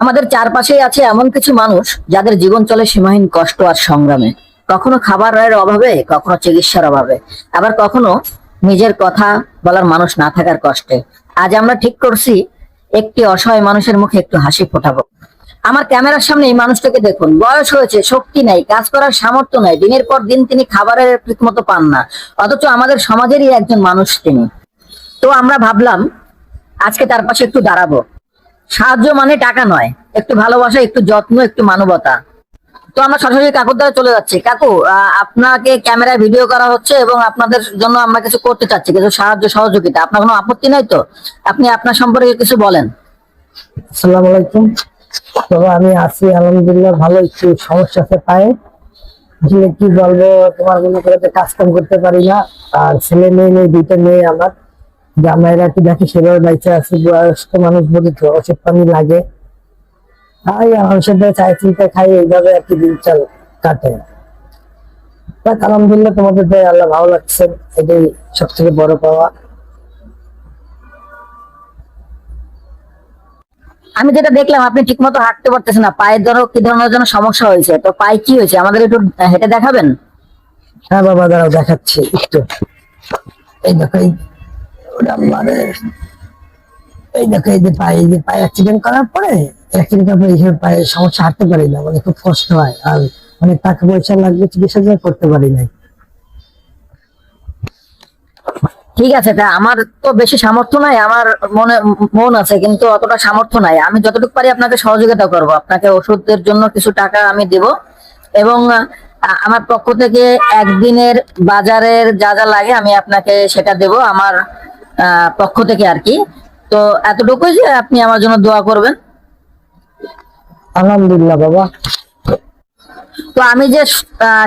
আমাদের চারপাশেই আছে এমন কিছু মানুষ যাদের জীবন চলে সীমাহীন কষ্ট আর সংগ্রামে। কখনো খাবারের অভাবে, কখনো চিকিৎসার অভাবে। আবার কখনো নিজের কথা বলার মানুষ না থাকার কষ্টে। আজ আমরা ঠিক করছি, একটি অসহায় মানুষের মুখে একটু হাসি ফোটাবো। আমার ক্যামেরার সামনে এই মানুষটাকে দেখুন। বয়স হয়েছে, শক্তি নাই, কাজ করার সামর্থ্য নাই, দিনের পর দিন তিনি খাবারের ঠিকমতো পান না। অথচ আমাদের সমাজেরই একজন মানুষ তিনি। তো আমরা ভাবলাম, আজকে তার পাশে একটু দাঁড়াবো। সাহায্য মানে টাকা নয়। একটু ভালোবাসা, একটু যত্ন, একটু মানবতা। তো আমরা সরাসরি কাকুর দ্বারা চলে যাচ্ছি। কাকু আপনাকে ক্যামেরায় ভিডিও করা হচ্ছে এবং আপনাদের জন্য আমরা কিছু করতে চাচ্ছি, কিছু সাহায্য, সহযোগিতা। আপনার কোনো আপত্তি নাই তো? আপনি আপনার সম্পর্কে কিছু বলেন। আসসালামু আলাইকুম। বাবা আমি আছি, আলহামদুলিল্লাহ, ভালো। একটু সমস্যা আছে পায়ে। আসলে কি বলব, তোমার মনে করে কাজ কাম করতে পারি না। আর ছেলে মেয়ে নেই, দুইটা মেয়ে আমার। জামাইরা একটু দেখি সেভাবে বাইচে আছে বয়স্ক মানুষ বলি তো ওষুধ পানি লাগে। তাই চাই চিন্তা খাই এইভাবে আর কি দিন চাল কাটে। আলহামদুলিল্লাহ তোমাদের আল্লাহ ভালো লাগছে এটাই সব থেকে বড় পাওয়া। আমি যেটা দেখলাম আপনি ঠিক মতো হাঁটতে পারতেছেন না পায়ের ধরো কি ধরনের জন্য সমস্যা হয়েছে তো পায়ে কি হয়েছে? আমাদের একটু হেঁটে দেখাবেন? হ্যাঁ বাবা দাঁড়াও দেখাচ্ছি একটু। এই দেখো মানে মানে খুব কষ্ট হয় আর অনেক টাকা পয়সা লাগবে, চিকিৎসা যে করতে পারি না ঠিক আছে, তা আমার তো বেশি সামর্থ্য নাই, আমার মনে, মন আছে, কিন্তু অতটা সামর্থ্য নাই। আমি যতটুকু পারি আপনাকে সহযোগিতা করব, আপনাকে ওষুধের জন্য কিছু টাকা আমি দেব। এবং আমার পক্ষ থেকে একদিনের বাজারের যা যা লাগে আমি আপনাকে সেটা দেব। আমার পক্ষ থেকে আর কি। তো এতটুকুই যে আপনি আমার জন্য দোয়া করবেন। আলহামদুলিল্লাহ বাবা। তো আমি যে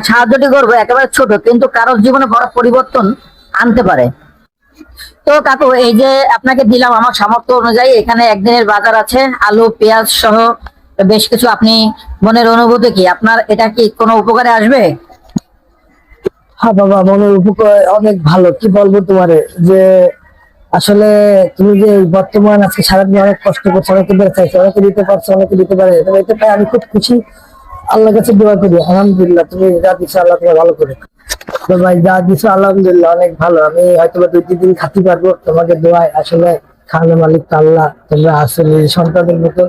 সাহায্যটি করব একেবারে ছোট কিন্তু কারোর জীবনে বড় পরিবর্তন আনতে পারে। তো কাকু এই যে আপনাকে দিলাম আমার সামর্থ্য অনুযায়ী এখানে একদিনের বাজার আছে আলু পেঁয়াজ সহ বেশ কিছু। আপনি মনের অনুভূতি কি? আপনার এটা কি কোনো উপকারে আসবে? হ্যাঁ বাবা মনের উপকার অনেক ভালো। কি বলব তোমারে? যে আসলে তুমি যে বর্তমান আজকে সারাদিন অনেক কষ্ট করছ অনেকে বেঁচাইছো অনেকে দিতে পারছ অনেকে দিতে পারে এটা পাই আমি খুব খুশি। আল্লাহর কাছে দোয়া করি আলহামদুলিল্লাহ তুমি যা দিছো আল্লাহ তোমার ভালো করে তো ভাই যা দিছো আলহামদুলিল্লাহ অনেক ভালো। আমি হয়তো বা দুই তিন খাতে পারব তোমাকে দোয়ায় আসলে খাওয়ানোর মালিক তো আল্লাহ তোমরা আসলে সন্তানের মতো।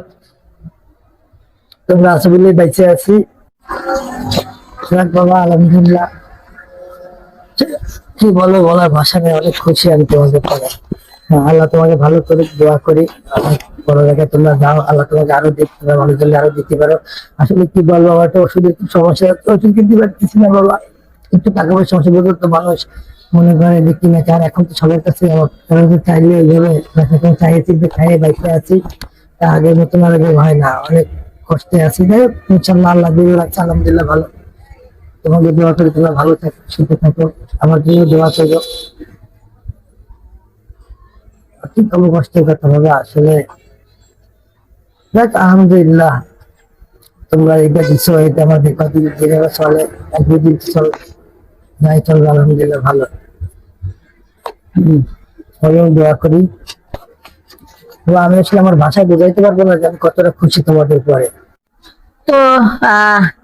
তোমরা আছো বলেই বেঁচে আছি। বাবা আলহামদুলিল্লাহ। কি বলো বলার ভাষা নেই অনেক খুশি আমি তোমাদের হ্যাঁ, আল্লাহ তোমাকে ভালো করে দোয়া করি। বড় জায়গায় তোমরা যাও, আল্লাহ তোমাকে আরও দেখতে পারো মানুষ জন্য আরও দিতে পারো। আসলে কি বলব, আমার তো ওষুধের খুব সমস্যা। ওষুধ কিনতে পারতেছি না বাবা। একটু টাকা পয়সা সমস্যা বলতে তো মানুষ মনে করে যে কিনে আর এখন তো সবার কাছে যে চাইলে এইভাবে চাইয়ে চিনতে খাইয়ে বাইকে আছি। তা আগের মতন আর হয় না। অনেক কষ্টে আছি। যাই হোক ইনশাল্লাহ আল্লাহ দিয়ে আলহামদুলিল্লাহ ভালো। তোমাকে দোয়া করে তোমরা ভালো থাকো সুখে থাকো। আমার জন্য দোয়া করো। কি কম কষ্টের কথা হবে আসলে? আলহামদুলিল্লাহ, তোমরা এটা এটা আমাদের কতদিন চলে এক দুদিন চলবে, আলহামদুলিল্লাহ, ভালো। দোয়া করি। আমি আসলে আমার ভাষায় বোঝাইতে পারব না যে আমি কতটা খুশি তোমাদের পরে তো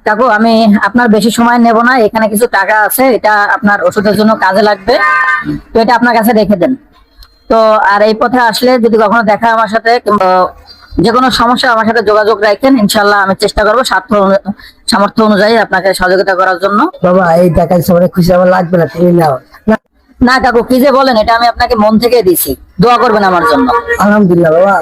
কাকু, আমি আপনার বেশি সময় নেব না, এখানে কিছু টাকা আছে, এটা আপনার ওষুধের জন্য কাজে লাগবে। তো এটা আপনার কাছে রেখে দেন। তো আর এই পথে আসলে যদি কখনো দেখা আমার সাথে যে কোনো সমস্যা আমার সাথে যোগাযোগ রাখেন ইনশাল্লাহ আমি চেষ্টা করব স্বার্থ সামর্থ্য অনুযায়ী আপনাকে সহযোগিতা করার জন্য। বাবা এই টাকায় সবাই খুশি আমার লাগবে না তুমি নাও। না। কাকু কি যে বলেন এটা আমি আপনাকে মন থেকে দিছি দোয়া করবেন আমার জন্য। আলহামদুলিল্লাহ বাবা